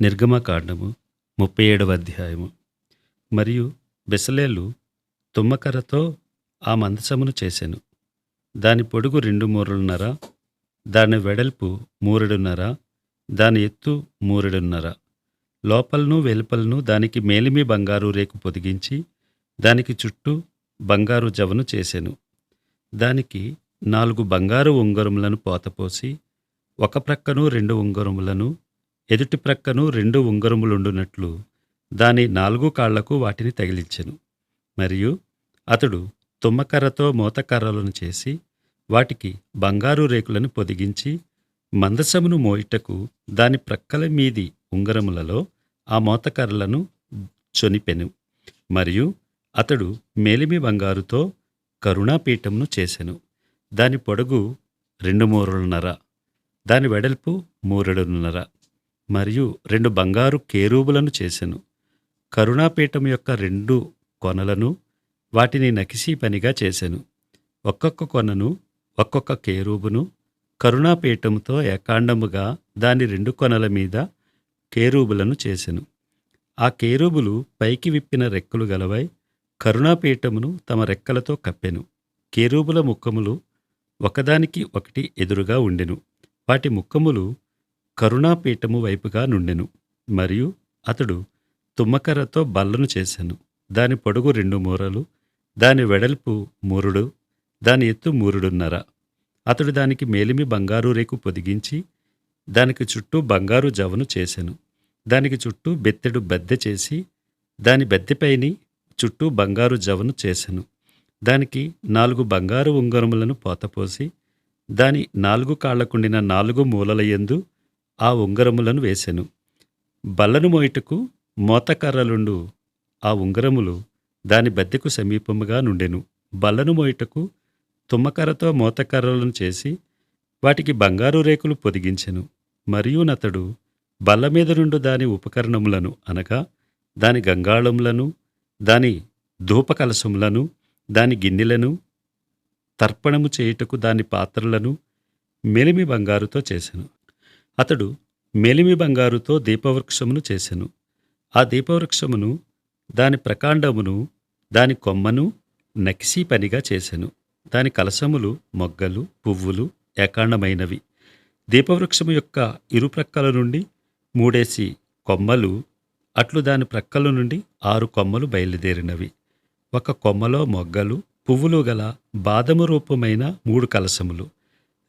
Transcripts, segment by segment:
నిర్గమకాండము ముప్పై ఏడవ అధ్యాయము. మరియు బెసలేలు తుమ్మకర్రతో ఆ మందసమును చేసెను. దాని పొడుగు రెండు మూరలున్నర దాని వెడల్పు మూరెడున్నర దాని ఎత్తు మూరెడున్నర. లోపలను వెలుపలను దానికి మేలిమి బంగారు రేకు పొదిగించి దానికి చుట్టూ బంగారు జవను చేసెను. దానికి నాలుగు బంగారు ఉంగరములను పోతపోసి ఒక ప్రక్కను రెండు ఉంగరములను ఎదుటి ప్రక్కను రెండు ఉంగరములుండునట్లు దాని నాలుగు కాళ్ళకు వాటిని తగిలించెను. మరియు అతడు తుమ్మకర్రతో మోతకర్రలను చేసి వాటికి బంగారు రేకులను పొదిగించి మందసమును మోయిటకు దాని ప్రక్కల మీది ఉంగరములలో ఆ మోతకర్రలను చొనిపెను. మరియు అతడు మేలిమి బంగారుతో కరుణాపీఠమును చేసెను. దాని పొడుగు రెండు మూరలున్నర దాని వెడల్పు మూరెడున్నర. మరియు రెండు బంగారు కేరూబులను చేసెను. కరుణాపీఠం యొక్క రెండు కొనలను వాటిని నకిసీ పనిగా చేసెను. ఒక్కొక్క కొనను ఒక్కొక్క కేరూబును కరుణాపీఠముతో ఏకాండముగా దాని రెండు కొనల మీద కేరూబులను చేసెను. ఆ కేరూబులు పైకి విప్పిన రెక్కలు గలవై కరుణాపీఠమును తమ రెక్కలతో కప్పెను. కేరూబుల ముఖములు ఒకదానికి ఒకటి ఎదురుగా ఉండెను. వాటి ముఖములు కరుణాపీఠము వైపుగా నుండెను మరియు అతడు తుమ్మకర్రతో బల్లను చేశాను. దాని పొడుగు రెండు మూరలు దాని వెడల్పు మూరుడు దాని ఎత్తు మూరుడున్నర. అతడు దానికి మేలిమి బంగారు రేకు పొదిగించి దానికి చుట్టూ బంగారు జవను చేసెను దానికి చుట్టూ బెత్తెడు బద్దె చేసి దాని బెద్దెపైని చుట్టూ బంగారు జవను చేసెను దానికి నాలుగు బంగారు ఉంగరములను పోతపోసి దాని నాలుగు కాళ్ళకుండిన నాలుగు మూలల యందు ఆ ఉంగరములను వేసెను. బల్లను మోయిటకు మోతకర్రలుండు ఆ ఉంగరములు దాని బద్దెకు సమీపముగా నుండెను. బల్లను మోయిటకు తుమ్మకర్రతో మోతకర్రలను చేసి వాటికి బంగారు రేకులు పొదిగించెను. మరియు నతడు బల్ల మీద నుండి దాని ఉపకరణములను అనగా దాని గంగాళములను దాని ధూపకలశములను దాని గిన్నెలను తర్పణము చేయుటకు దాని పాత్రలను మెలిమి బంగారుతో చేసెను. అతడు మెలిమి బంగారుతో దీపవృక్షమును చేసెను. ఆ దీపవృక్షమును దాని ప్రకాండమును దాని కొమ్మను నకిసీ పనిగా చేసెను. దాని కలసములు మొగ్గలు పువ్వులు ఏకాండమైనవి. దీపవృక్షము యొక్క ఇరు ప్రక్కల నుండి మూడేసి కొమ్మలు అట్లు దాని ప్రక్కల నుండి ఆరు కొమ్మలు బయలుదేరినవి. ఒక కొమ్మలో మొగ్గలు పువ్వులు గల బాదము రూపమైన మూడు కలసములు.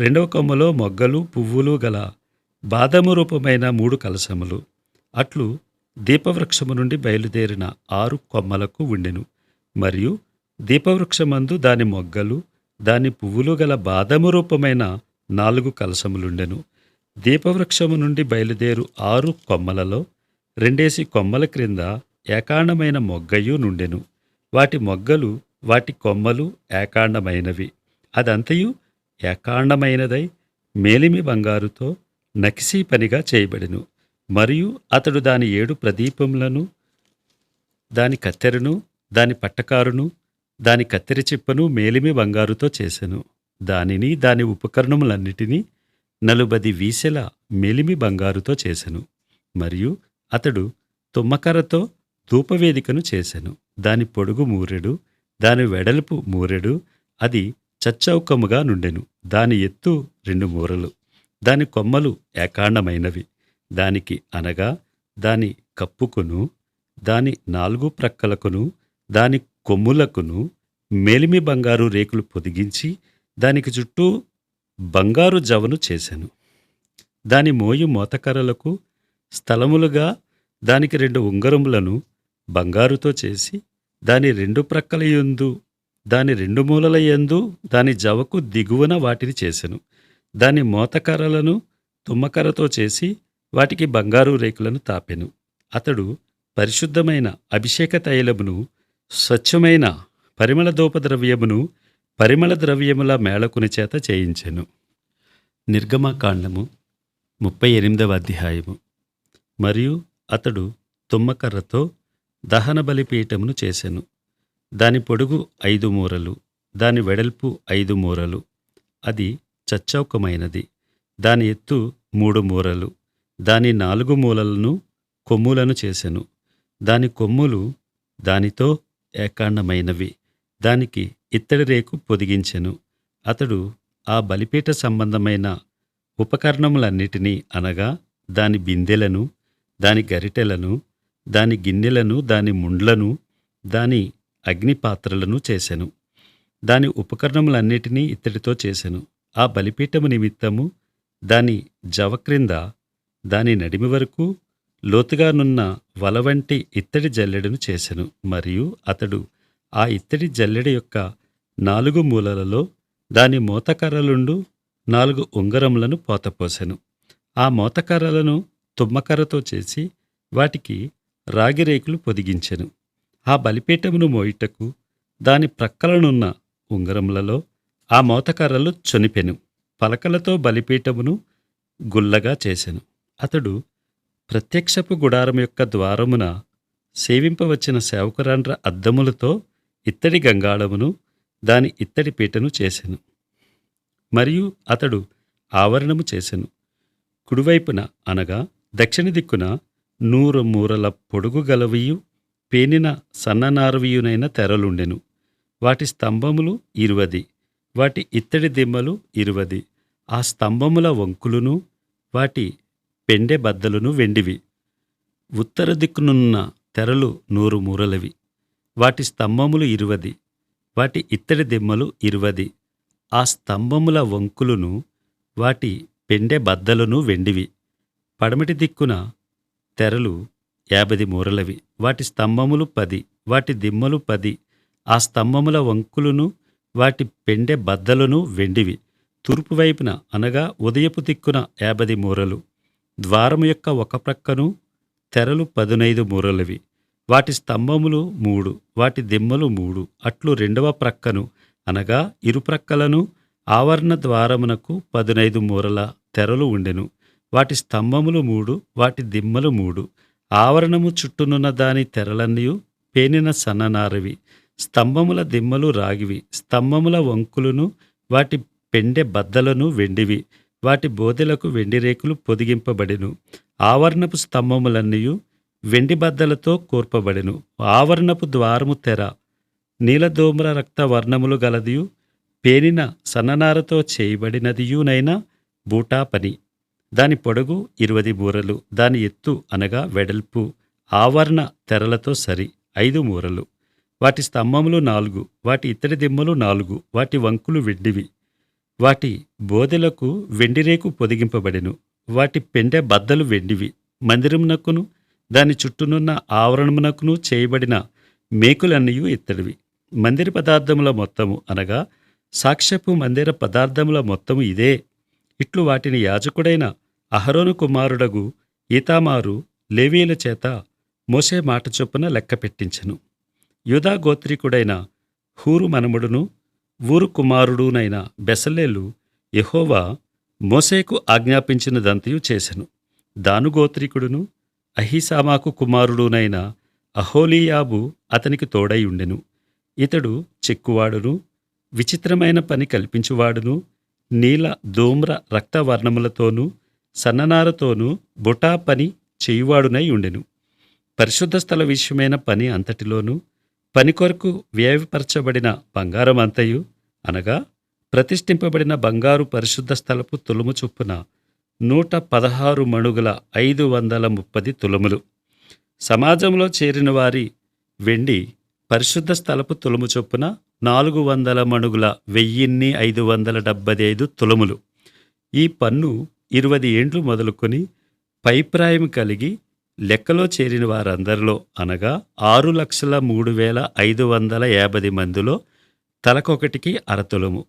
రెండవ కొమ్మలో మొగ్గలు పువ్వులు గల బాదము రూపమైన మూడు కలశములు. అట్లు దీపవృక్షము నుండి బయలుదేరిన ఆరు కొమ్మలకు ఉండెను. మరియు దీపవృక్షమందు దాని మొగ్గలు దాని పువ్వులు గల బాదము రూపమైన నాలుగు కలశములుండెను. దీపవృక్షము నుండి బయలుదేరు ఆరు కొమ్మలలో రెండేసి కొమ్మల క్రింద ఏకాండమైన మొగ్గయు నుండెను. వాటి మొగ్గలు వాటి కొమ్మలు ఏకాండమైనవి. అదంతయు ఏకాండమైనదై మేలిమి బంగారుతో నకిసీ పనిగా చేయబడెను. మరియు అతడు దాని ఏడు ప్రదీపములను దాని కత్తెరను దాని పట్టకారును దాని కత్తెర చిప్పను మేలిమి బంగారుతో చేసెను. దానిని దాని ఉపకరణములన్నిటినీ నలుబది వీసెల మేలిమి బంగారుతో చేసెను. మరియు అతడు తుమ్మకర్రతో ధూపవేదికను చేసెను. దాని పొడుగు మూరెడు దాని వెడల్పు మూరెడు అది చచ్చౌకముగా నుండెను. దాని ఎత్తు రెండు మూరలు. దాని కొమ్మలు ఏకాండమైనవి. దానికి అనగా దాని కప్పుకును దాని నాలుగు ప్రక్కలకును దాని కొమ్ములకును మేలిమి బంగారు రేకులు పొదిగించి దానికి చుట్టూ బంగారు జవను చేశాను దాని మోయు మోతకర్రలకు స్థలములుగా దానికి రెండు ఉంగరములను బంగారుతో చేసి దాని రెండు ప్రక్కల యందు దాని రెండు మూలల యందు దాని జవకు దిగువన వాటిని చేశాను దాని మోతకర్రలను తుమ్మకర్రతో చేసి వాటికి బంగారు రేకులను తాపెను. అతడు పరిశుద్ధమైన అభిషేక తైలమును స్వచ్ఛమైన పరిమళ ధూపద్రవ్యమును పరిమళ ద్రవ్యముల మేళకుని చేత చేయించెను. నిర్గమకాండము ముప్పై ఎనిమిదవ అధ్యాయము. మరియు అతడు తుమ్మకర్రతో దహన బలిపీఠమును చేసెను. దాని పొడుగు ఐదు మూరలు దాని వెడల్పు ఐదు మూరలు అది చచ్చౌకమైనది. దాని ఎత్తు మూడు మూరలు. దాని నాలుగు మూలలను కొమ్ములను చేసెను. దాని కొమ్ములు దానితో ఏకాండమైనవి. దానికి ఇత్తడి రేకు పొదిగించెను. అతడు ఆ బలిపీఠ సంబంధమైన ఉపకరణములన్నిటినీ అనగా దాని బిందెలను దాని గరిటెలను దాని గిన్నెలను దాని ముండ్లను దాని అగ్నిపాత్రలను చేసెను. దాని ఉపకరణములన్నిటినీ ఇత్తడితో చేసెను. ఆ బలిపీఠము నిమిత్తము దాని జవ క్రింద దాని నడిమి వరకు లోతుగానున్న వల వంటి ఇత్తడి జల్లెడను చేసెను. మరియు అతడు ఆ ఇత్తడి జల్లెడ యొక్క నాలుగు మూలలలో దాని మోతకర్రలుండు నాలుగు ఉంగరములను పోతపోసెను. ఆ మోతకర్రలను తుమ్మకర్రతో చేసి వాటికి రాగి రేకులు పొదిగించెను. ఆ బలిపీఠమును మోయిటకు దాని ప్రక్కలనున్న ఉంగరములలో ఆ మోతకర్రలు చొనిపెను. పలకలతో బలిపీఠమును గుల్లగా చేసెను. అతడు ప్రత్యక్షపు గుడారం యొక్క ద్వారమున సేవింపవచ్చిన సేవకురాండ్ర అద్దములతో ఇత్తడి గంగాళమును దాని ఇత్తడి పీటను చేసెను. మరియు అతడు ఆవరణము చేసెను. కుడివైపున అనగా దక్షిణ దిక్కున నూరు మూరల పొడుగు గలవియు పేనిన సన్ననారవియునైన తెరలుండెను. వాటి స్తంభములు ఇరువది. వాటి ఇత్తడి దిమ్మలు ఇరువది ఆ స్తంభముల వంకులును వాటి పెండె బద్దలును వెండివి. ఉత్తర దిక్కునున్న తెరలు నూరు మూరలవి వాటి స్తంభములు ఇరువది వాటి ఇత్తడి దిమ్మలు ఇరువది ఆ స్తంభముల వంకులును వాటి పెండె బద్దలును వెండివి. పడమటి దిక్కున తెరలు యాభది మూరలవి వాటి స్తంభములు పది వాటి దిమ్మలు పది ఆ స్తంభముల వంకులును వాటి పెండె బద్దలను వెండివి. తూర్పు వైపున అనగా ఉదయపు దిక్కున యాభది మూరలు. ద్వారము యొక్క ఒక ప్రక్కను తెరలు పదునైదు మూరలవి. వాటి స్తంభములు మూడు వాటి దిమ్మలు మూడు. అట్లు రెండవ ప్రక్కను అనగా ఇరుప్రక్కలను ఆవరణ ద్వారమునకు పదునైదు మూరల తెరలు ఉండెను. వాటి స్తంభములు మూడు వాటి దిమ్మలు మూడు. ఆవరణము చుట్టూనున్న దాని తెరలన్నయు పేనిన సన్ననారవి. స్తంభముల దిమ్మలు రాగివి స్తంభముల వంకులను వాటి పెండె బద్దలను వెండివి వాటి బోదెలకు వెండి రేకులు పొదిగింపబడెను. ఆవరణపు స్తంభములన్నయు వెండి బద్దలతో కూర్పబడెను. ఆవరణపు ద్వారము తెర నీలదోమ్ర రక్త వర్ణములు గలదియు పేనిన సన్ననారతో చేయబడినదియునైనా బూటా పని దాని పొడగు ఇరువది మూరలు దాని ఎత్తు అనగా వెడల్పు ఆవరణ తెరలతో సరి ఐదు మూరలు. వాటి స్తంభములు నాలుగు వాటి ఇత్తడి దిమ్మలు నాలుగు వాటి వంకులు వెండివి. వాటి బోధెలకు వెండిరేకు పొదిగింపబడెను. వాటి పెండె బద్దలు వెండివి. మందిరమునకును దాని చుట్టూనున్న ఆవరణమునకును చేయబడిన మేకులన్నయూ ఇత్తడివి. మందిర పదార్థముల మొత్తము అనగా సాక్ష్యపు మందిర పదార్థముల మొత్తము ఇదే. ఇట్లు వాటిని యాజకుడైన అహరోను కుమారుడగు ఈతామారు లేవీల చేత మోసే మాట చొప్పున లెక్క పెట్టించెను యుధాగోత్రికుడైన హూరు మనముడును ఊరు కుమారుడునైన బెసలేలు యహోవా మోసేకు ఆజ్ఞాపించినదంతయు చేసెను. దానుగోత్రికుడును అహిసామాకు కుమారుడునైన అహోలీయాబు అతనికి తోడై ఉండెను. ఇతడు చెక్కువాడును విచిత్రమైన పని కల్పించువాడును నీల ధూమ్ర రక్తవర్ణములతోనూ సన్ననారతోనూ బుటా పని చేయువాడునై ఉండెను. పరిశుద్ధ స్థల విషయమైన పని అంతటిలోనూ పని కొరకు వ్యయపరచబడిన బంగారం అంతయు అనగా ప్రతిష్ఠింపబడిన బంగారు పరిశుద్ధ స్థలపు తులుము చొప్పున నూట పదహారు మణుగుల ఐదు వందల ముప్పది తులములు. సమాజంలో చేరిన వారి వెండి పరిశుద్ధ స్థలపు తులము చొప్పున నాలుగు వందల మణుగుల వెయ్యిన్ని ఐదు వందల డెబ్బై ఐదు తులములు. ఈ పన్ను ఇరవది ఏండ్లు మొదలుకొని పైప్రాయం కలిగి లెక్కలో చేరిన వారందరిలో అనగా ఆరు లక్షల మూడు వేల ఐదు వందల యాభై మందిలో తలకొకటికి అరతులము.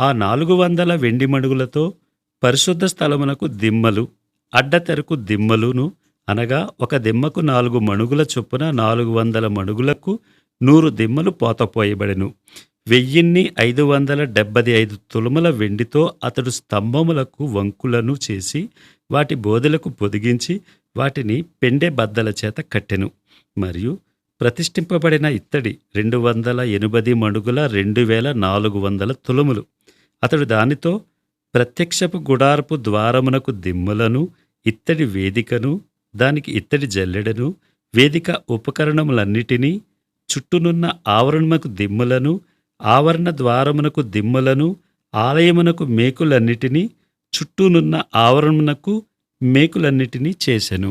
ఆ నాలుగు వందల వెండి మణుగులతో పరిశుద్ధ స్థలమునకు దిమ్మలు అడ్డతెరకు దిమ్మలును అనగా ఒక దిమ్మకు నాలుగు మణుగుల చొప్పున నాలుగు వందల మణుగులకు నూరు దిమ్మలు పోతపోయబడెను. వెయ్యిన్ని ఐదు వందల డెబ్బది ఐదు తులముల వెండితో అతడు స్తంభములకు వంకులను చేసి వాటి బోధలకు పొదిగించి వాటిని పెండె బద్దల చేత కట్టెను. మరియు ప్రతిష్ఠింపబడిన ఇత్తడి రెండు వందల ఎనిమిది మడుగుల రెండు వేల నాలుగు వందల తులములు. అతడు దానితో ప్రత్యక్షపు గుడారపు ద్వారమునకు దిమ్ములను ఇత్తడి వేదికను దానికి ఇత్తడి జల్లెడను వేదిక ఉపకరణములన్నిటినీ చుట్టూనున్న ఆవరణముకు దిమ్ములను ఆవరణ ద్వారమునకు దిమ్ములను ఆలయమునకు మేకులన్నిటినీ చుట్టూనున్న ఆవరణమునకు మేకులన్నిటినీ చేసెను.